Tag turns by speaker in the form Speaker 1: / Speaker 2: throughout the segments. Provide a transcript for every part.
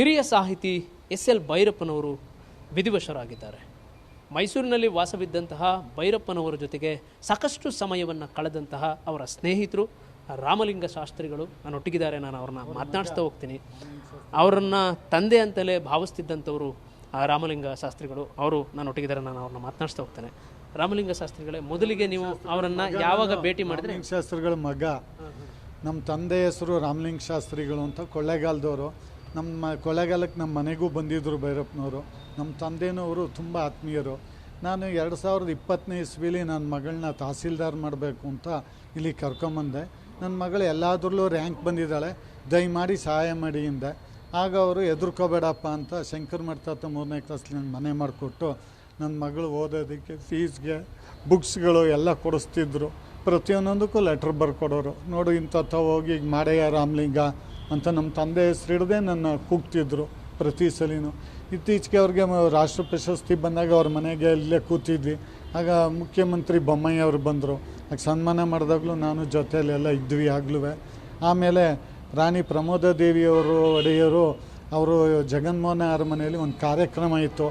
Speaker 1: ಹಿರಿಯ ಸಾಹಿತಿ S L ಭೈರಪ್ಪನವರು ವಿಧಿವಶರಾಗಿದ್ದಾರೆ. ಮೈಸೂರಿನಲ್ಲಿ ವಾಸವಿದ್ದಂತಹ ಭೈರಪ್ಪನವರ ಜೊತೆಗೆ ಸಾಕಷ್ಟು ಸಮಯವನ್ನು ಕಳೆದಂತಹ ಅವರ ಸ್ನೇಹಿತರು, ರಾಮಲಿಂಗ ಶಾಸ್ತ್ರಿಗಳು ನಾನು ಒಟ್ಟಿಗಿದ್ದಾರೆ ನಾನು ಅವ್ರನ್ನ ಮಾತನಾಡಿಸ್ತಾ ಹೋಗ್ತೀನಿ. ಅವರನ್ನು ತಂದೆ ಅಂತಲೇ ಭಾವಿಸ್ತಿದ್ದಂಥವರು, ಆ ರಾಮಲಿಂಗ ಶಾಸ್ತ್ರಿಗಳು, ಅವರು ನಾನು ಒಟ್ಟಿಗಿದ್ದಾರೆ ನಾನು ಅವ್ರನ್ನ ಮಾತನಾಡಿಸ್ತಾ ಹೋಗ್ತೇನೆ. ರಾಮಲಿಂಗ ಶಾಸ್ತ್ರಿಗಳೇ, ಮೊದಲಿಗೆ ನೀವು ಅವರನ್ನು ಯಾವಾಗ ಭೇಟಿ ಮಾಡಿದ್ರೆ?
Speaker 2: ಶಾಸ್ತ್ರಿಗಳ ಮಗ. ನಮ್ಮ ತಂದೆ ಹೆಸರು ರಾಮಲಿಂಗ ಶಾಸ್ತ್ರಿಗಳು ಅಂತ, ಕೊಳ್ಳೇಗಾಲದವರು. ನಮ್ಮ ಕೊಳ್ಳೇಗಾಲಕ್ಕೆ ನಮ್ಮ ಮನೆಗೂ ಬಂದಿದ್ದರು ಭೈರಪ್ಪನವರು. ನಮ್ಮ ತಂದೆನೂ ಅವರು ತುಂಬ ಆತ್ಮೀಯರು. ನಾನು ಎರಡು ಸಾವಿರದ ಇಪ್ಪತ್ತನೇ ಇಸ್ವಿಲಿ ನನ್ನ ಮಗಳನ್ನ ತಹಸೀಲ್ದಾರ್ ಮಾಡಬೇಕು ಅಂತ ಇಲ್ಲಿ ಕರ್ಕೊಂಬಂದೆ. ನನ್ನ ಮಗಳು ಎಲ್ಲಾದ್ರಲ್ಲೂ ರ್ಯಾಂಕ್ ಬಂದಿದ್ದಾಳೆ. ದಯಮಾಡಿ ಸಹಾಯ ಮಾಡಿ ಹಿಂದೆ ಆಗ ಅವರು ಎದುರ್ಕೋಬೇಡಪ್ಪ ಅಂತ ಶಂಕರ್ ಮಠ ಮೂರನೇ ಕ್ಲಾಸ್ಲಿ ನನ್ನ ಮನೆ ಮಾಡಿಕೊಟ್ಟು ನನ್ನ ಮಗಳು ಓದೋದಕ್ಕೆ ಫೀಸ್ಗೆ, ಬುಕ್ಸ್ಗಳು ಎಲ್ಲ ಕೊಡಿಸ್ತಿದ್ರು. ಪ್ರತಿಯೊಂದೊಂದಕ್ಕೂ ಲೆಟ್ರ್ ಬರ್ಕೊಡೋರು. ನೋಡು ಇಂಥ ಹೋಗಿ ಈಗ ಮಾಡೆಯ ರಾಮಲಿಂಗ. ಅಂತ ನಮ್ಮ ತಂದೆ ಹೆಸರಿಡದೆ ನನ್ನ ಕೂಗ್ತಿದ್ರು ಪ್ರತಿ ಸಲಿನೂ. ಇತ್ತೀಚೆಗೆ ಅವ್ರಿಗೆ ರಾಷ್ಟ್ರ ಪ್ರಶಸ್ತಿ ಬಂದಾಗ ಅವ್ರ ಮನೆಗೆ ಇಲ್ಲೇ ಕೂತಿದ್ವಿ. ಆಗ ಮುಖ್ಯಮಂತ್ರಿ ಬೊಮ್ಮಯ್ಯ ಅವರು ಬಂದರು. ಆಗ ಸನ್ಮಾನ ಮಾಡಿದಾಗಲೂ ನಾನು ಜೊತೆಯಲ್ಲಿ ಎಲ್ಲ ಇದ್ವಿ ಆಗ್ಲೂ ಆಮೇಲೆ ರಾಣಿ ಪ್ರಮೋದ ದೇವಿಯವರು ಒಡೆಯರು, ಅವರು ಜಗನ್ಮೋಹನ ಅರಮನೆಯಲ್ಲಿ ಒಂದು ಕಾರ್ಯಕ್ರಮ ಇತ್ತು.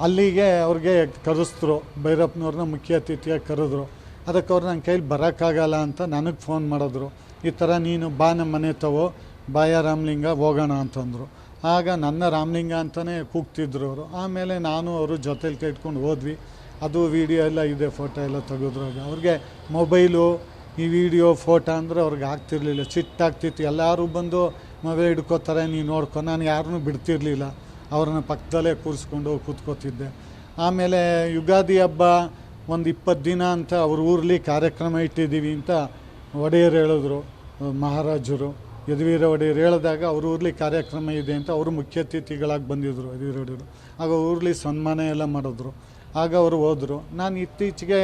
Speaker 2: ಅಲ್ಲಿಗೆ ಅವ್ರಿಗೆ ಕರೆಸಿದ್ರು. ಭೈರಪ್ಪನವ್ರನ್ನ ಮುಖ್ಯ ಅತಿಥಿಯಾಗಿ ಕರೆದ್ರು. ಅದಕ್ಕೆ ಅವ್ರು ನನ್ನ ಕೈಲಿ ಬರೋಕ್ಕಾಗಲ್ಲ ಅಂತ ನನಗೆ ಫೋನ್ ಮಾಡಿದ್ರು. ಈ ಥರ ನೀನು ಬಾ ನಮ್ಮ ಮನೆ ತಗೋ. ಬಾಯ ರಾಮಲಿಂಗ, ಹೋಗೋಣ ಅಂತಂದರು. ಆಗ ನನ್ನ ರಾಮಲಿಂಗ ಅಂತಲೇ ಕೂಗ್ತಿದ್ರು ಅವರು. ಆಮೇಲೆ ನಾನು ಅವರು ಜೊತೆಲಿ ಕೈಟ್ಕೊಂಡು ಹೋದ್ವಿ. ಅದು ವಿಡಿಯೋ ಎಲ್ಲ ಇದೆ ಫೋಟೋ ಎಲ್ಲ ತೆಗೆದ್ರಾಗ. ಅವ್ರಿಗೆ ಮೊಬೈಲು, ಈ ವಿಡಿಯೋ ಫೋಟೋ ಅಂದರೆ ಅವ್ರಿಗೆ ಆಗ್ತಿರ್ಲಿಲ್ಲ. ಚಿಟ್ಟಾಗ್ತಿತ್ತು ಎಲ್ಲರೂ ಬಂದು ಮೊಬೈಲ್ ಹಿಡ್ಕೋತಾರೆ, ನೀನು ನೋಡ್ಕೊ. ನಾನು ಯಾರನ್ನೂ ಬಿಡ್ತಿರ್ಲಿಲ್ಲ. ಅವ್ರನ್ನ ಪಕ್ಕದಲ್ಲೇ ಕೂರಿಸ್ಕೊಂಡು ಕೂತ್ಕೋತಿದ್ದೆ. ಆಮೇಲೆ ಯುಗಾದಿ ಹಬ್ಬ ಒಂದು ಇಪ್ಪತ್ತು ದಿನ ಅಂತ ಅವ್ರ ಊರಲ್ಲಿ ಕಾರ್ಯಕ್ರಮ ಇಟ್ಟಿದ್ದೀವಿ ಅಂತ ಒಡೆಯರು ಹೇಳಿದ್ರು, ಮಹಾರಾಜರು. ಯದುವೀರ ಒಡೆಯರು ಹೇಳಿದಾಗ ಅವ್ರ ಊರ್ಲಿ ಕಾರ್ಯಕ್ರಮ ಇದೆ ಅಂತ ಅವರು ಮುಖ್ಯ ಅತಿಥಿಗಳಾಗಿ ಬಂದಿದ್ದರು ಯದುವೀರ ಒಡೆಯರು. ಆಗ ಊರ್ಲಿ ಸನ್ಮಾನ ಎಲ್ಲ ಮಾಡಿದ್ರು. ಆಗ ಅವರು ಹೋದರು. ನಾನು ಇತ್ತೀಚೆಗೆ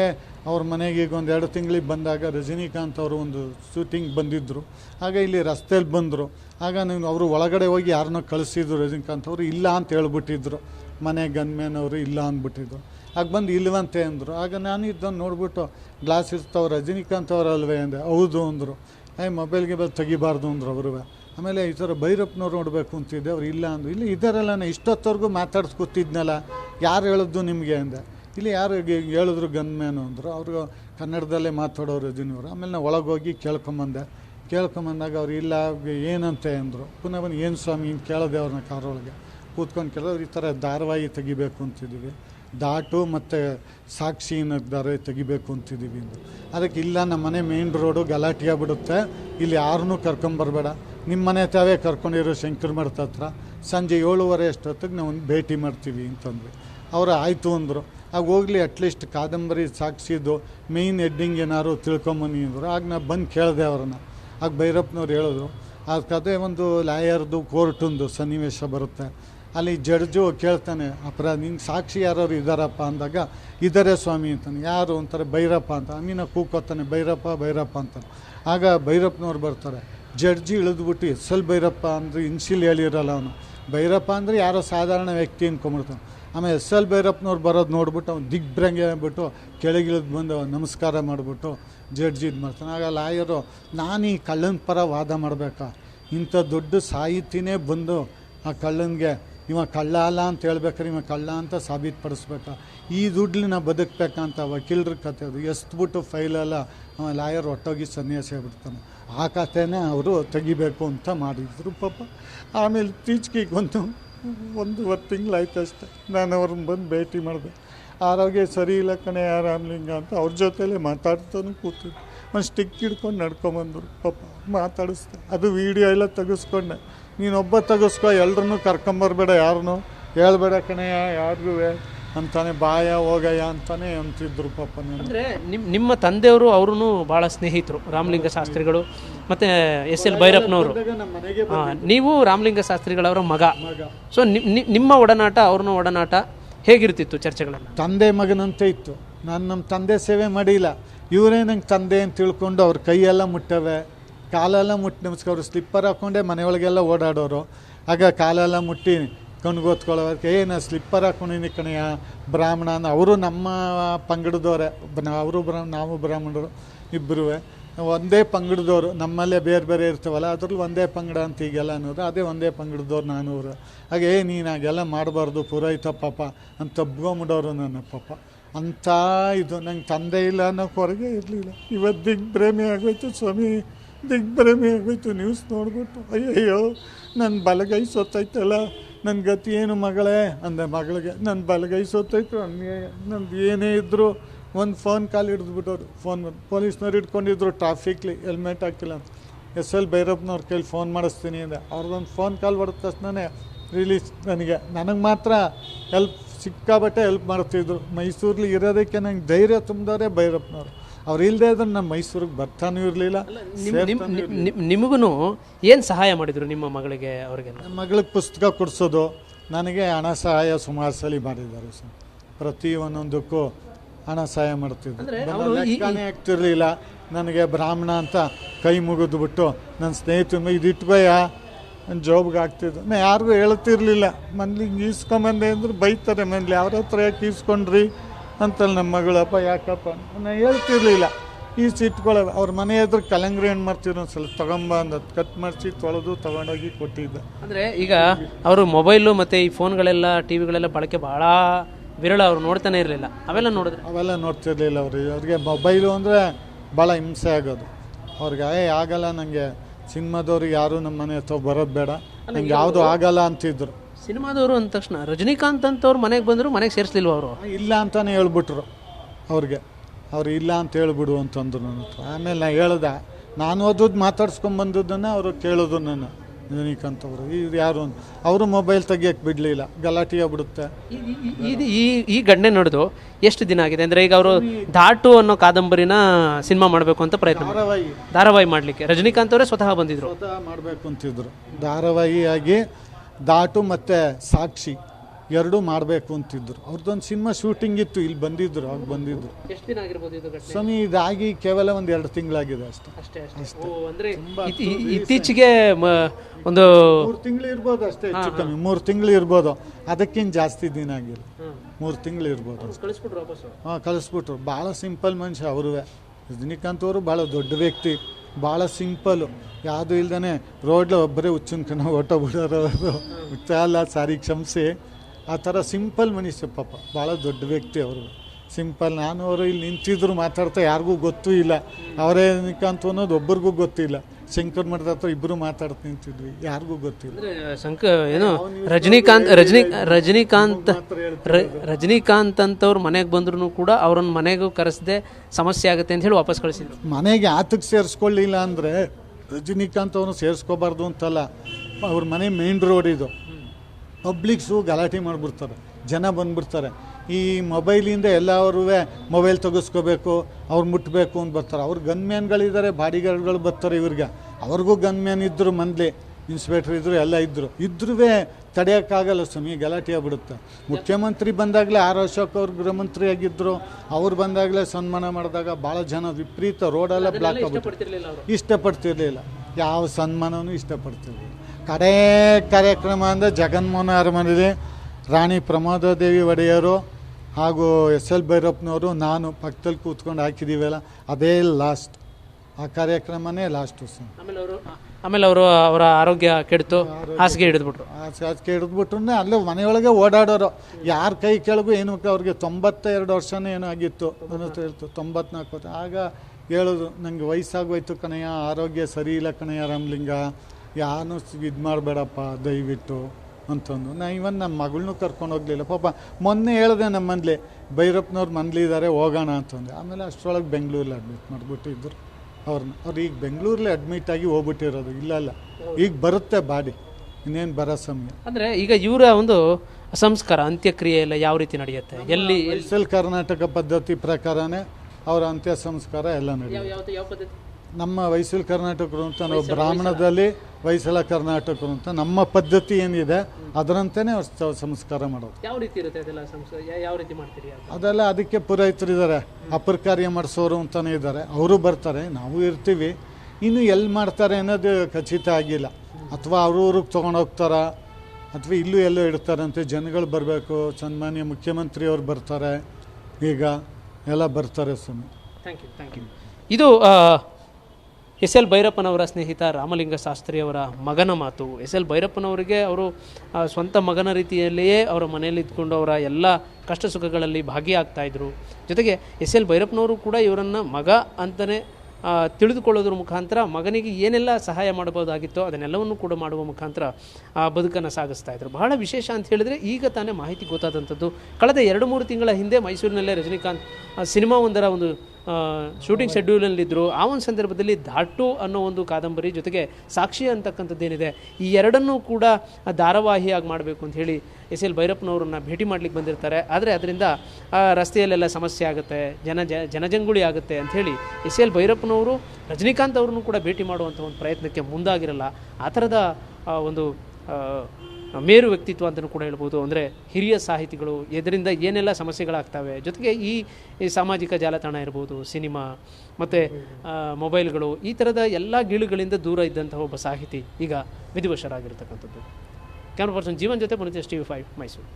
Speaker 2: ಅವ್ರ ಮನೆಗೆ ಈಗ ಒಂದು ಎರಡು ತಿಂಗಳಿಗೆ ಬಂದಾಗ ರಜನಿಕಾಂತ್ ಅವರು ಒಂದು ಶೂಟಿಂಗ್ ಬಂದಿದ್ದರು ಆಗ ಇಲ್ಲಿ ರಸ್ತೆಯಲ್ಲಿ ಬಂದರು. ಆಗ ನಾನು ಅವರು ಒಳಗಡೆ ಹೋಗಿ ಯಾರನ್ನೋ ಕಳಿಸಿದ್ರು ರಜನಿಕಾಂತ್ ಅವರು ಇಲ್ಲ ಅಂತ ಹೇಳ್ಬಿಟ್ಟಿದ್ರು. ಮನೆ ಗನ್ಮ್ಯಾನ್ ಅವರು ಇಲ್ಲ ಅಂದ್ಬಿಟ್ಟಿದ್ರು. ಆಗ ಬಂದು ಇಲ್ವಂತೆ ಅಂದರು. ಆಗ ನಾನು ಇದನ್ನು ನೋಡ್ಬಿಟ್ಟು, ಗ್ಲಾಸ್ ಇರ್ತಾವೆ ರಜನಿಕಾಂತ್ ಅವರಲ್ವೇ ಅಂದೆ. ಹೌದು ಅಂದರು. ಏ, ಮೊಬೈಲ್ಗೆ ಬಂದು ತೆಗಿಬಾರ್ದು ಅಂದರು ಅವರು. ಆಮೇಲೆ ಈ ಥರ ಭೈರಪ್ಪನವ್ರು ನೋಡಬೇಕು ಅಂತಿದ್ದೆ. ಅವ್ರು ಇಲ್ಲ ಅಂದರು. ಇಲ್ಲಿ ಇದ್ದಾರಲ್ಲ ನಾನು ಇಷ್ಟೊತ್ತವರೆಗೂ ಮಾತಾಡ್ಸಿ ಕೂತಿದ್ನಲ್ಲ ಯಾರು ಹೇಳಿದ್ದು ನಿಮಗೆ ಅಂದೆ. ಇಲ್ಲಿ ಯಾರು ಹೇಳಿದ್ರು ಗನ್ಮ್ಯಾನು ಅಂದರು. ಅವರು ಕನ್ನಡದಲ್ಲೇ ಮಾತಾಡೋರು ರಜನಿಯವರು ಆಮೇಲೆ ನಾನು ಒಳಗೆ ಹೋಗಿ ಕೇಳ್ಕೊಂಬಂದೆ. ಕೇಳ್ಕೊಂಬಂದಾಗ ಅವ್ರು ಇಲ್ಲ, ಏನಂತೆ ಅಂದರು. ಪುನಃ ಬಂದು, ಏನು ಸ್ವಾಮಿ, ಹಿಂಗೆ ಕೇಳಿದೆ ಅವ್ರನ್ನ ಕಾರೊಳಗೆ. ಕೂತ್ಕೊಂಡು ಕೇಳಿದ್ರೆ ಈ ಥರ ಧಾರಾವಾಹಿ ತೆಗಿಬೇಕು ಅಂತಿದ್ದೀವಿ. ದಾಟು ಮತ್ತು ಸಾಕ್ಷಿ ದಾರಿ ತೆಗಿಬೇಕು ಅಂತಿದ್ದೀವಿ ಅಂದರು ಅದಕ್ಕೆ ಇಲ್ಲ, ನಮ್ಮ ಮನೆ ಮೇನ್ ರೋಡು ಗಲಾಟೆ ಆಗ್ಬಿಡುತ್ತೆ. ಇಲ್ಲಿ ಯಾರನ್ನೂ ಕರ್ಕೊಂಬರ್ಬೇಡ ನಿಮ್ಮ ಮನೆ ತಾವೇ ಕರ್ಕೊಂಡಿರೋ ಶಂಕರ್ ಮಠದ ಹತ್ರ ಸಂಜೆ ಏಳುವರೆ ಅಷ್ಟೊತ್ತಿಗೆ ನಾವು ಒಂದು ಭೇಟಿ ಮಾಡ್ತೀವಿ ಅಂತಂದ್ವಿ. ಅವರು ಆಯಿತು ಅಂದರು. ಆಗ ಹೋಗಲಿ ಅಟ್ಲೀಸ್ಟ್ ಕಾದಂಬರಿ ಸಾಕ್ಷಿದು ಮೇಯ್ನ್ ಹೆಡ್ಡಿಂಗ್ ಏನಾದ್ರು ತಿಳ್ಕೊಂಬನಿ ಅಂದರು. ಆಗ ನಾ ಬಂದು ಕೇಳಿದೆ ಅವ್ರನ್ನ. ಆಗ ಭೈರಪ್ಪನವ್ರು ಹೇಳಿದ್ರು, ಆ ಕತೆ ಒಂದು ಲಾಯರ್ದು ಕೋರ್ಟೊಂದು ಸನ್ನಿವೇಶ ಬರುತ್ತೆ. ಅಲ್ಲಿ ಜಡ್ಜು ಕೇಳ್ತಾನೆ, ಅಪರಾಧ, ನಿಂಗೆ ಸಾಕ್ಷಿ ಯಾರು ಇದ್ದಾರಪ್ಪ? ಅಂದಾಗ ಇದ್ದಾರೆ ಸ್ವಾಮಿ, ಅಂತಾನೆ. ಯಾರು? ಅಂತಾರೆ, ಭೈರಪ್ಪ, ಅಂತ. ಅಮೀನ ಕೂಕೋತಾನೆ, ಭೈರಪ್ಪ ಭೈರಪ್ಪ ಅಂತ ಆಗ ಭೈರಪ್ಪನವ್ರು ಬರ್ತಾರೆ. ಜಡ್ಜಿ ಇಳಿದ್ಬಿಟ್ಟು ಎಸ್ ಎಲ್ ಭೈರಪ್ಪ? ಅಂದರೆ ಇನ್ಸಿಲ್ ಹೇಳಿರಲ್ಲ ಅವನು. ಭೈರಪ್ಪ ಅಂದರೆ ಯಾರೋ ಸಾಧಾರಣ ವ್ಯಕ್ತಿ ಅಂದ್ಕೊಂಬಿಡ್ತಾನೆ ಆಮೇಲೆ ಎಸ್ ಎಲ್ ಭೈರಪ್ಪನವ್ರು ಬರೋದು ನೋಡ್ಬಿಟ್ಟು ಅವ್ನು ದಿಗ್ಭ್ರಂಗೆ ಆಗ್ಬಿಟ್ಟು ಕೆಳಗಿಳಿದು ಬಂದು ನಮಸ್ಕಾರ ಮಾಡಿಬಿಟ್ಟು ಜಡ್ಜಿ ಇದು ಮಾಡ್ತಾನೆ. ಆಗ ಲಾಯರು, ನಾನು ಈ ಕಳ್ಳನ ಪರ ವಾದ ಮಾಡಬೇಕಾ? ಇಂಥ ದೊಡ್ಡ ಸಾಹಿತಿನೇ ಬಂದು ಆ ಕಳ್ಳನಿಗೆ ಇವ ಕಳ್ಳ ಅಲ್ಲ ಅಂತ ಹೇಳ್ಬೇಕಾರೆ ಇವ ಕಳ್ಳ ಅಂತ ಸಾಬೀತುಪಡಿಸ್ಬೇಕಾ? ಈ ದುಡ್ಲಿ ನಾ ಬದುಕಬೇಕಂತ ವಕೀಲರ ಕತೆ ಅದು. ಎಸ್ಬಿಟ್ಟು ಫೈಲೆಲ್ಲ ಅವ ಲಾಯರ್ ಒಟ್ಟೋಗಿ ಸನ್ಯಾಸ ಆಗ್ಬಿಡ್ತಾನೆ. ಆ ಕಥೆನೇ ಅವರು ತೆಗಿಬೇಕು ಅಂತ ಮಾಡಿದ್ರು ಪಾಪ. ಆಮೇಲೆ ಇತ್ತೀಚೆಗೆ ಒಂದು, ಒಂದೂವರೆ ತಿಂಗಳಾಯ್ತು ಅಷ್ಟೆ. ನಾನು ಅವ್ರನ್ನ ಬಂದು ಭೇಟಿ ಮಾಡಿದೆ. ಆರೋಗ್ಯ ಸರಿ ಇಲ್ಲ ಕಣೆ, ಆರಾಮ್ಲಿಂಗ ಅಂತ ಅವ್ರ ಜೊತೆಲೇ ಮಾತಾಡ್ತಾನು ಕೂತಿದ್ದೆ. ಒಂದು ಸ್ಟಿಕ್ ಹಿಡ್ಕೊಂಡು ನಡ್ಕೊಂಬಂದರು ಪಾಪ ಮಾತಾಡಿಸ್ದೆ ಅದು ವೀಡಿಯೋ ಎಲ್ಲ ತೆಗೆಸ್ಕೊಂಡೆ. ನೀನೊಬ್ಬ ತೆಗೆಸ್ಕೊ ಎಲ್ರನ್ನೂ ಕರ್ಕೊಂಬರ್ಬೇಡ ಯಾರನ್ನೂ ಹೇಳ್ಬೇಡ ಕಣಯ್ಯ ಯಾರಿಗೂ ಅಂತಾನೆ ಬಾಯ ಹೋಗಯ್ಯ ಅಂತಾನೆ ಅಂತಿದ್ರು ಪಾಪ
Speaker 1: ಅಂದರೆ ನಿಮ್ಮ ನಿಮ್ಮ ತಂದೆಯವರು ಅವ್ರೂ ಭಾಳ ಸ್ನೇಹಿತರು ರಾಮಲಿಂಗ ಶಾಸ್ತ್ರಿಗಳು ಮತ್ತು ಎಸ್ ಎಲ್ ಭೈರಪ್ಪನವರು. ನೀವು ರಾಮಲಿಂಗ ಶಾಸ್ತ್ರಿಗಳವರ ಮಗ.
Speaker 2: ಮಗ.
Speaker 1: ಸೊ ನಿಮ್ಮ ಒಡನಾಟ ಅವ್ರನ್ನ ಒಡನಾಟ ಹೇಗಿರ್ತಿತ್ತು ಚರ್ಚೆಗಳನ್ನು
Speaker 2: ತಂದೆ ಮಗನಂತೆ ಇತ್ತು. ನಾನು ನಮ್ಮ ತಂದೆ ಸೇವೆ ಮಾಡಿಲ್ಲ. ಇವರೇ ನಂಗೆ ತಂದೆ ಅಂತ ತಿಳ್ಕೊಂಡು ಅವ್ರ ಕೈಯೆಲ್ಲ ಮುಟ್ಟವೆ. ಕಾಲೆಲ್ಲ ಮುಟ್ಟಿ ನಮಸ್ಕಾರ, ಅವ್ರು ಸ್ಲಿಪ್ಪರ್ ಹಾಕ್ಕೊಂಡೆ ಮನೆಯೊಳಗೆಲ್ಲ ಓಡಾಡೋರು. ಆಗ ಕಾಲೆಲ್ಲ ಮುಟ್ಟಿ ಕಣ್ಗೋತ್ಕೊಳ್ಳೋದಕ್ಕೆ ಏ, ನಾ ಸ್ಲಿಪ್ಪರ್ ಹಾಕೊಂಡಿನಿ ಕಣಯ್ಯ, ಬ್ರಾಹ್ಮಣ ಅವರು ನಮ್ಮ ಪಂಗಡದವರೇ ಅವರು ಬ್ರಾಹ್ಮ ನಾವು ಬ್ರಾಹ್ಮಣರು ಇಬ್ಬರೂ ಒಂದೇ ಪಂಗಡದವರು, ನಮ್ಮಲ್ಲೇ ಬೇರೆ ಬೇರೆ ಇರ್ತಾವಲ್ಲ, ಅದ್ರಲ್ಲಿ ಒಂದೇ ಪಂಗಡ ಅಂತ ಈಗೆಲ್ಲ ಅನ್ನೋದು, ಅದೇ ಒಂದೇ ಪಂಗಡದವ್ರು ನಾನೂರು. ಹಾಗೆ, ಏ, ನೀನು ಹಾಗೆಲ್ಲ ಮಾಡಬಾರ್ದು ಪುರೋಹಿತ ಪಾಪ ಅಂತ ತಬ್ಕೊಂಬಿಡೋರು ನನ್ನ ಪಾಪ. ಅಂಥ ಇದು ನಂಗೆ ತಂದೆ ಇಲ್ಲ ಅನ್ನೋ ಕೊರಗೆ ಇರಲಿಲ್ಲ. ಇವತ್ತು ದಿಗ್ಭ್ರಮೆ ಆಗೋಯ್ತು ಸ್ವಾಮಿ. ದಿಗ್ಭ್ರಮೆ ಆಗೋಯ್ತು ನ್ಯೂಸ್ ನೋಡ್ಬಿಟ್ಟು. ಅಯ್ಯಯ್ಯೋ ನನ್ನ ಬಲಗೈ ಸೊತ್ತೈತಲ್ಲ ನನ್ನ ಗತಿ ಏನು ಮಗಳೇ? ಅಂದೆ ಮಗಳಿಗೆ. ನನ್ನ ಬಲಗೈ ಸೊತ್ತೈತು ಅನ್ಯಾಯ. ನಂದು ಏನೇ ಇದ್ದರೂ ಒಂದು ಫೋನ್ ಕಾಲ್ ಹಿಡಿದ್ಬಿಟ್ಟವ್ರು. ಫೋನ್ ಪೊಲೀಸ್ನವ್ರು ಇಟ್ಕೊಂಡಿದ್ರು ಟ್ರಾಫಿಕ್ಲಿ ಹೆಲ್ಮೆಟ್ ಹಾಕಿಲ್ಲ ಎಸ್ ಎಲ್ ಭೈರಪ್ಪನವ್ರ ಕೈಲಿ ಫೋನ್ ಮಾಡಿಸ್ತೀನಿ ಅಂದೆ. ಅವ್ರದ್ದೊಂದು ಫೋನ್ ಕಾಲ್ ಬಡಿದ ತಕ್ಷಣನೇ ರಿಲೀಸ್ ನನಗೆ ನನಗೆ ಮಾತ್ರ ಹೆಲ್ಪ್ ಸಿಕ್ಕಾಬಟ್ಟೆ ಹೆಲ್ಪ್ ಮಾಡ್ತಿದ್ರು ಮೈಸೂರಲ್ಲಿ ಇರೋದಕ್ಕೆ ನಂಗೆ ಧೈರ್ಯ ತುಂಬಿದವರೇ ಭೈರಪ್ಪನವರು. ಅವ್ರು ಇಲ್ಲದೆ ಇದ್ರೆ ನಾನು ಮೈಸೂರಿಗೆ ಬರ್ತಾನೂ ಇರಲಿಲ್ಲ
Speaker 1: ನಿಮಗೂ ಏನು ಸಹಾಯ ಮಾಡಿದರು ನಿಮ್ಮ ಮಗಳಿಗೆ ಅವ್ರಿಗೆ
Speaker 2: ನನ್ನ ಮಗಳಿಗೆ ಪುಸ್ತಕ ಕೊಡಿಸೋದು. ನನಗೆ ಹಣ ಸಹಾಯ ಸುಮಾರು ಸಲ ಮಾಡಿದ್ದಾರೆ ಸರ್. ಪ್ರತಿ ಒಂದೊಂದಕ್ಕೂ ಹಣ ಸಹಾಯ ಮಾಡ್ತಿದ್ರು. ಆಗ್ತಿರಲಿಲ್ಲ. ನನಗೆ ಬ್ರಾಹ್ಮಣ ಅಂತ ಕೈ ಮುಗಿದು ಬಿಟ್ಟು ನನ್ನ ಸ್ನೇಹಿತನ ಇದು ಇಟ್ಕೊಯ್ಯ ನನ್ನ ಜಾಬ್ಗೆ ಆಗ್ತಿದ್ದು. ನಾ ಯಾರಿಗೂ ಹೇಳ್ತಿರ್ಲಿಲ್ಲ. ಮನ್ಲಿಗೆ ಈಸ್ಕೊಂಬಂದೆ ಅಂದ್ರೆ ಬೈತಾರೆ ಮನೇಲಿ. ಅವ್ರ ಹತ್ರ ಯಾಕೆ ಈಸ್ಕೊಂಡ್ರಿ? ಅಂತಲ್ಲಿ ನಮ್ಮ ಮಗಳಪ್ಪ ಯಾಕಪ್ಪ? ನಾ ಹೇಳ್ತಿರ್ಲಿಲ್ಲ. ಈಸ್ ಇಟ್ಕೊಳ್ಳೋ ಅವ್ರ ಮನೆ ಎದುರು ಕಲಂಗ್ರಿ ಏನು ಮಾಡ್ತಿದ್ರು ಒಂದ್ಸಲ. ತಗೊಂಬ ಅಂದ ಕಟ್ ಮಾಡಿಸಿ ತೊಳೆದು ತಗೊಂಡೋಗಿ ಕೊಟ್ಟಿದ್ದೆ.
Speaker 1: ಅಂದರೆ ಈಗ ಅವರು ಮೊಬೈಲು ಮತ್ತು ಈ ಫೋನ್ಗಳೆಲ್ಲ ಟಿ ವಿಗಳೆಲ್ಲ ಬಳಕೆ ಭಾಳ ವಿರಳ. ಅವ್ರು ನೋಡ್ತಾನೆ ಇರಲಿಲ್ಲ. ಅವೆಲ್ಲ ನೋಡಿದ್ರೆ?
Speaker 2: ಅವೆಲ್ಲ ನೋಡ್ತಿರ್ಲಿಲ್ಲ ಅವ್ರಿಗೆ ಅವ್ರಿಗೆ ಮೊಬೈಲು ಅಂದರೆ ಭಾಳ ಹಿಂಸೆ ಆಗೋದು. ಅವ್ರಿಗೆ ಏ ಆಗಲ್ಲ ನನಗೆ ಸಿನಿಮಾದವ್ರಿಗೆ ಯಾರು ನಮ್ಮ ಮನೆ ಹತ್ರ ಬರೋದು ಬೇಡ. ನಂಗೆ ಯಾವುದು ಆಗಲ್ಲ ಅಂತಿದ್ರು.
Speaker 1: ಸಿನಿಮಾದವರು ಅಂದ ತಕ್ಷಣ ರಜನಿಕಾಂತ್ ಅಂತವ್ರು ಮನೆಗೆ ಬಂದರು ಮನೆಗೆ ಸೇರಿಸ್ಲಿಲ್ವ ಅವರು?
Speaker 2: ಇಲ್ಲ ಅಂತಾನೆ ಹೇಳ್ಬಿಟ್ರು ಅವ್ರಿಗೆ. ಅವ್ರು ಇಲ್ಲ ಅಂತ ಹೇಳ್ಬಿಡು ಅಂತಂದ್ರು ನನ್ನ ಹತ್ರ. ಆಮೇಲೆ ನಾನು ಹೇಳ್ದೆ ನಾನು ಓದೋದು ಮಾತಾಡ್ಸ್ಕೊಂಡ್ ಬಂದದ್ದನ್ನು ಅವರು ಕೇಳೋದು ನನ್ನ. ರಜನಿಕಾಂತ್ ಅವರು. ಇದು ಯಾರು ಅಂತ. ಅವರು ಮೊಬೈಲ್ ತೆಗಿಯಕ್ಕೆ ಬಿಡಲಿಲ್ಲ. ಗಲಾಟೆ ಆಗ್ಬಿಡುತ್ತೆ.
Speaker 1: ಇದು ಈ ಈ ಘಟನೆ ನಡೆದು ಎಷ್ಟು ದಿನ ಆಗಿದೆ? ಅಂದರೆ ಈಗ ಅವರು ದಾಟು ಅನ್ನೋ ಕಾದಂಬರಿನ ಸಿನಿಮಾ ಮಾಡಬೇಕು ಅಂತ ಪ್ರಯತ್ನ ಮಾಡಿದ್ರು.
Speaker 2: ಧಾರಾವಾಹಿ.
Speaker 1: ಧಾರಾವಾಹಿ ಮಾಡಲಿಕ್ಕೆ. ರಜನಿಕಾಂತ್ ಅವರೇ ಸ್ವತಃ ಬಂದಿದ್ರು.
Speaker 2: ಸ್ವತಃ ಮಾಡಬೇಕು ಅಂತಿದ್ರು. ಧಾರಾವಾಹಿಯಾಗಿ ದಾಟು ಮತ್ತು ಸಾಕ್ಷಿ. ಎರಡೂ ಮಾಡಬೇಕು ಅಂತಿದ್ರು. ಅವ್ರದ್ದೊಂದು ಸಿನಿಮಾ ಶೂಟಿಂಗ್ ಇತ್ತು ಇಲ್ಲಿ ಬಂದಿದ್ರು ಅವ್ರು ಬಂದಿದ್ರು.
Speaker 1: ಎಷ್ಟು ದಿನ ಆಗಿರ್ಬೋದು ಇದು ಘಟನೆ?
Speaker 2: ಸ್ವಾಮಿ ಇದಾಗಿ ಕೇವಲ ಒಂದು ಎರಡು ತಿಂಗಳಾಗಿದೆ ಅಷ್ಟೇ.
Speaker 1: ಅಷ್ಟೇ ಅಷ್ಟೇ. ಓ ಅಂದರೆ ಇತ್ತೀ- ಈ- ಇತ್ತೀಚೆಗೆ ಮ- ಒಂದು
Speaker 2: ಮೂರು ತಿಂಗಳು ಇರ್ಬೋದು ಅಷ್ಟೇ ಹೆಚ್ಚು ಕಮ್ಮಿ. ಮೂರು ತಿಂಗಳು ಇರ್ಬೋದು. ಅದಕ್ಕಿಂತ ಜಾಸ್ತಿ ದಿನ ಆಗಿಲ್ಲ. ಮೂರು ತಿಂಗಳು ಇರ್ಬೋದು
Speaker 1: ಕಳಿಸ್ಬಿಟ್ರು ವಾಪಸ್ಸು?
Speaker 2: ಹಾಂ ಕಳಿಸ್ಬಿಟ್ರು. ಭಾಳ ಸಿಂಪಲ್ ಮನುಷ್ಯ ಅವರು ರಜನಿಕಾಂತ್ ಅವರು ಭಾಳ ದೊಡ್ಡ ವ್ಯಕ್ತಿ. ಭಾಳ ಸಿಂಪಲ್ಲು ಯಾವುದು ಇಲ್ದೇ ರೋಡ್ಲ ಒಬ್ಬರೇ ಹುಚ್ಚಿನ ಕಣ ಓಟ ಬಿಡೋರು ಅಲ್ಲ ಸಾರಿ ಕ್ಷಮಿಸಿ. ಆ ಥರ ಸಿಂಪಲ್ ಮನುಷ್ಯ ಪಾಪ ಭಾಳ ದೊಡ್ಡ ವ್ಯಕ್ತಿ ಅವರು. ಸಿಂಪಲ್ ನಾನು ಅವರು ಇಲ್ಲಿ ನಿಂತಿದ್ರು ಮಾತಾಡ್ತಾ ಯಾರಿಗೂ ಗೊತ್ತೂ ಇಲ್ಲ. ಅವರೇ ಅಂತ ಅನ್ನೋದು ಒಬ್ಬರಿಗೂ ಗೊತ್ತಿಲ್ಲ. ಶಂಕರ್ ಮಠದ ಹತ್ರ ಇಬ್ಬರು ಮಾತಾಡ್ತಾ ನಿಂತಿದ್ವಿ ಯಾರಿಗೂ ಗೊತ್ತಿಲ್ಲ.
Speaker 1: ಅಂದ್ರೆ ಶಂಕ ಏನು ರಜನಿಕಾಂತ್ ರಜನಿ ರಜನಿಕಾಂತ್ ರಜನಿಕಾಂತ್ ಅಂತವ್ರು ಮನೆಗೆ ಬಂದ್ರು ಕೂಡ ಅವ್ರನ್ನ ಮನೆಗೂ ಕರೆಸದೆ ಸಮಸ್ಯೆ ಆಗುತ್ತೆ ಅಂತ ಹೇಳಿ ವಾಪಸ್ ಕಳಿಸಿದ್ರು.
Speaker 2: ಮನೆಗೆ ಆತಕ್ಕೆ ಸೇರಿಸ್ಕೊಳ್ಳಿಲ್ಲ ಅಂದರೆ ರಜನಿಕಾಂತ್ ಅವನು ಸೇರಿಸ್ಕೋಬಾರ್ದು ಅಂತಲ್ಲ ಅವ್ರ ಮನೆ ಮೇನ್ ರೋಡ್ ಇದು. ಪಬ್ಲಿಕ್ಸು ಗಲಾಟೆ ಮಾಡಿಬಿಡ್ತಾರೆ. ಜನ ಬಂದುಬಿಡ್ತಾರೆ. ಈ ಮೊಬೈಲಿಂದ ಎಲ್ಲರೂ ಮೊಬೈಲ್ ತೆಗೆಸ್ಕೋಬೇಕು ಅವ್ರು ಮುಟ್ಟಬೇಕು ಅಂತ ಬರ್ತಾರೆ. ಅವ್ರು ಗನ್ಮ್ಯಾನ್ಗಳಿದ್ದಾರೆ ಬಾಡಿಗಾರ್ಡ್ಗಳು ಬರ್ತಾರೆ ಇವ್ರಿಗೆ. ಅವ್ರಿಗೂ ಗನ್ಮ್ಯಾನ್ ಇದ್ದರು ಮಂದ್ಲಿ ಇನ್ಸ್ಪೆಕ್ಟ್ರ್ ಇದ್ದರು ಎಲ್ಲ ಇದ್ದರು ಇದ್ರೂ ತಡೆಯೋಕ್ಕಾಗಲ್ಲ ಸ್ವಾಮಿ ಗಲಾಟೆ ಆಗ್ಬಿಡುತ್ತೆ. ಮುಖ್ಯಮಂತ್ರಿ ಬಂದಾಗಲೇ ಆರ್ ಅಶೋಕ್ ಅವ್ರು ಗೃಹಮಂತ್ರಿ ಆಗಿದ್ದರು ಅವ್ರು ಬಂದಾಗಲೇ ಸನ್ಮಾನ ಮಾಡಿದಾಗ ಭಾಳ ಜನ ವಿಪರೀತ ರೋಡೆಲ್ಲ ಬ್ಲಾಕ್ ಆಗ್ಬಿಟ್ಟು ಇಷ್ಟಪಡ್ತಿರ್ಲಿಲ್ಲ ಯಾವ ಸನ್ಮಾನವೂ ಇಷ್ಟಪಡ್ತಿರ್ಲಿಲ್ಲ. ಕಡೇ ಕಾರ್ಯಕ್ರಮ ಅಂದರೆ ಜಗನ್ಮೋಹನ ಅರಮನೆಯಲ್ಲಿ ರಾಣಿ ಪ್ರಮೋದಾದೇವಿ ಒಡೆಯರು ಹಾಗೂ ಎಸ್ ಎಲ್ ಭೈರಪ್ಪನವರು ನಾನು ಪಕ್ಕದಲ್ಲಿ ಕೂತ್ಕೊಂಡು ಹಾಕಿದ್ದೀವಲ್ಲ ಅದೇ ಲಾಸ್ಟ್ ಆ ಕಾರ್ಯಕ್ರಮನೇ ಲಾಸ್ಟು ಸರ್.
Speaker 1: ಆಮೇಲೆ ಅವರು ಆಮೇಲೆ ಅವರು ಅವರ ಆರೋಗ್ಯ ಕೆಡ್ತು ಹಾಸಿಗೆ ಹಿಡಿದ್ಬಿಟ್ರು.
Speaker 2: ಹಾಸಿಗೆ ಹಿಡಿದ್ಬಿಟ್ರು ಅಲ್ಲೇ ಮನೆಯೊಳಗೆ ಓಡಾಡೋರು. ಯಾರ ಕೈ ಕೆಳಗೂ ಏನು ಅವ್ರಿಗೆ ತೊಂಬತ್ತೆರಡು ವರ್ಷನೇ ಏನೋ ಆಗಿತ್ತು ಅನ್ನೋದು ಹೇಳ್ತು ತೊಂಬತ್ನಾಲ್ಕು ಆಗ ಹೇಳೋದು ನನಗೆ ವಯಸ್ಸಾಗೋಯ್ತು ಕಣಯ್ಯ ಆರೋಗ್ಯ ಸರಿ ಇಲ್ಲ ಕಣಯ್ಯ ರಾಮಲಿಂಗ. ಯಾರು ಇದು ಮಾಡಬೇಡಪ್ಪ ದಯವಿಟ್ಟು ಅಂತಂದು. ನಾ ಇವನ್ ನಮ್ಮ ಮಗಳನ್ನೂ ಕರ್ಕೊಂಡು ಹೋಗಲಿಲ್ಲ. ಪಾಪ ಮೊನ್ನೆ ಹೇಳಿದೆ ನಮ್ಮ ಮನೇಲಿ ಭೈರಪ್ಪನವ್ರು ಮನೇಲಿದ್ದಾರೆ ಹೋಗೋಣ ಅಂತಂದೆ. ಆಮೇಲೆ ಅಷ್ಟರೊಳಗೆ ಬೆಂಗಳೂರಲ್ಲಿ ಅಡ್ಮಿಟ್ ಮಾಡಿಬಿಟ್ಟಿದ್ರು ಅವ್ರನ್ನ ಅವ್ರು ಈಗ ಬೆಂಗಳೂರಲ್ಲಿ ಅಡ್ಮಿಟ್ ಆಗಿ ಹೋಗ್ಬಿಟ್ಟಿರೋದು. ಇಲ್ಲ ಇಲ್ಲ ಈಗ ಬರುತ್ತೆ ಬಾಡಿ. ಇನ್ನೇನು ಬರೋ ಸಮಯ.
Speaker 1: ಅಂದರೆ ಈಗ ಇವರ ಒಂದು ಸಂಸ್ಕಾರ ಅಂತ್ಯಕ್ರಿಯೆ ಎಲ್ಲ ಯಾವ ರೀತಿ ನಡೆಯುತ್ತೆ? ಎಲ್ಲಿ
Speaker 2: ಎಲ್ ಕರ್ನಾಟಕ ಪದ್ಧತಿ ಪ್ರಕಾರನೇ ಅವರ ಅಂತ್ಯ ಸಂಸ್ಕಾರ ಎಲ್ಲ ನಡೆಯುತ್ತೆ. ನಮ್ಮ ವೈಸೂಲ್ ಕರ್ನಾಟಕರು ಅಂತ ನಾವು ಬ್ರಾಹ್ಮಣದಲ್ಲಿ ವೈಸಲ ಕರ್ನಾಟಕ ಅಂತ ನಮ್ಮ ಪದ್ಧತಿ ಏನಿದೆ ಅದರಂತೆಯೇ ಸಂಸ್ಕಾರ ಮಾಡೋದು.
Speaker 1: ಯಾವ ರೀತಿ ಇರುತ್ತೆ ಅದೆಲ್ಲ ಯಾವ ರೀತಿ ಮಾಡ್ತೀರಿ ಅದು?
Speaker 2: ಅದೆಲ್ಲ ಅದಕ್ಕೆ ಪುರೋಹಿತರಿದ್ದಾರೆ ಅಪರ ಕಾರ್ಯ ಮಾಡಿಸೋರು ಅಂತಲೇ ಇದ್ದಾರೆ. ಅವರು ಬರ್ತಾರೆ ನಾವು ಇರ್ತೀವಿ. ಇನ್ನು ಎಲ್ಲಿ ಮಾಡ್ತಾರೆ ಅನ್ನೋದು ಖಚಿತ ಆಗಿಲ್ಲ. ಅಥವಾ ಅವ್ರವ್ರಿಗೆ ತೊಗೊಂಡೋಗ್ತಾರ ಅಥವಾ ಇಲ್ಲೂ ಎಲ್ಲೋ ಇಡ್ತಾರಂತೆ ಜನಗಳು ಬರಬೇಕು ಸನ್ಮಾನ್ಯ ಮುಖ್ಯಮಂತ್ರಿಯವ್ರು ಬರ್ತಾರೆ ಈಗ ಎಲ್ಲ ಬರ್ತಾರೆ ಸ್ವಾಮಿ
Speaker 1: ಥ್ಯಾಂಕ್ ಯು ಥ್ಯಾಂಕ್ ಯು. ಇದು ಆ, ಎಸ್ ಎಲ್ ಭೈರಪ್ಪನವರ ಸ್ನೇಹಿತ ರಾಮಲಿಂಗ ಶಾಸ್ತ್ರಿಯವರ ಮಗನ ಮಾತು. ಎಸ್ ಎಲ್ ಭೈರಪ್ಪನವರಿಗೆ ಅವರು ಸ್ವಂತ ಮಗನ ರೀತಿಯಲ್ಲಿಯೇ ಅವರ ಮನೆಯಲ್ಲಿ ಇದ್ಕೊಂಡು ಅವರ ಎಲ್ಲ ಕಷ್ಟ ಸುಖಗಳಲ್ಲಿ ಭಾಗಿಯಾಗ್ತಾ ಇದ್ರು ಜೊತೆಗೆ ಎಸ್ ಎಲ್ ಭೈರಪ್ಪನವರು ಕೂಡ ಇವರನ್ನು ಮಗ ಅಂತಲೇ ತಿಳಿದುಕೊಳ್ಳೋದ್ರ ಮುಖಾಂತರ ಮಗನಿಗೆ ಏನೆಲ್ಲ ಸಹಾಯ ಮಾಡಬಹುದಾಗಿತ್ತೋ ಅದನ್ನೆಲ್ಲವನ್ನು ಕೂಡ ಮಾಡುವ ಮುಖಾಂತರ ಆ ಬದುಕನ್ನು ಸಾಗಿಸ್ತಾ ಇದ್ರು ಬಹಳ ವಿಶೇಷ ಅಂತ ಹೇಳಿದ್ರೆ ಈಗ ತಾನೇ ಮಾಹಿತಿ ಗೊತ್ತಾದಂಥದ್ದು. ಕಳೆದ ಎರಡು ಮೂರು ತಿಂಗಳ ಹಿಂದೆ ಮೈಸೂರಿನಲ್ಲೇ ರಜನಿಕಾಂತ್ ಆ, ಸಿನಿಮಾ ಒಂದರ ಒಂದು ಶೂಟಿಂಗ್ ಶೆಡ್ಯೂಲಲ್ಲಿದ್ದರು ಆ ಒಂದು ಸಂದರ್ಭದಲ್ಲಿ ಧಾಟು ಅನ್ನೋ ಒಂದು ಕಾದಂಬರಿ ಜೊತೆಗೆ ಸಾಕ್ಷಿ ಅಂತಕ್ಕಂಥದ್ದೇನಿದೆ, ಈ ಎರಡನ್ನೂ ಕೂಡ ಧಾರಾವಾಹಿಯಾಗಿ ಮಾಡಬೇಕು ಅಂತ ಹೇಳಿ ಎಸ್ ಎಲ್ ಭೈರಪ್ಪನವ್ರನ್ನ ಭೇಟಿ ಮಾಡ್ಲಿಕ್ಕೆ ಬಂದಿರ್ತಾರೆ. ಆದರೆ ಅದರಿಂದ ರಸ್ತೆಯಲ್ಲೆಲ್ಲ ಸಮಸ್ಯೆ ಆಗುತ್ತೆ, ಜನ ಜನಜಂಗುಳಿ ಆಗುತ್ತೆ ಅಂಥೇಳಿ ಎಸ್ ಎಲ್ ಭೈರಪ್ಪನವರು, ರಜನಿಕಾಂತ್ ಅವ್ರನ್ನೂ ಕೂಡ ಭೇಟಿ ಮಾಡುವಂಥ ಒಂದು ಪ್ರಯತ್ನಕ್ಕೆ ಮುಂದಾಗಿರಲ್ಲ. ಆ ಥರದ ಒಂದು ಮೇರು ವ್ಯಕ್ತಿತ್ವ ಅಂತಲೂ ಕೂಡ ಹೇಳ್ಬೋದು. ಅಂದರೆ ಹಿರಿಯ ಸಾಹಿತಿಗಳು ಇದರಿಂದ ಏನೆಲ್ಲ ಸಮಸ್ಯೆಗಳಾಗ್ತವೆ, ಜೊತೆಗೆ ಈ ಸಾಮಾಜಿಕ ಜಾಲತಾಣ ಇರ್ಬೋದು, ಸಿನಿಮಾ, ಮತ್ತು ಮೊಬೈಲ್ಗಳು, ಈ ಥರದ ಎಲ್ಲ ಗೀಳುಗಳಿಂದ ದೂರ ಇದ್ದಂಥ ಒಬ್ಬ ಸಾಹಿತಿ ಈಗ ವಿಧಿವಶರಾಗಿರ್ತಕ್ಕಂಥದ್ದು. ಕ್ಯಾಮ್ರಾ ಪರ್ಸನ್ ಜೀವನ್ ಜೊತೆ Puneeth S T V five Mysuru.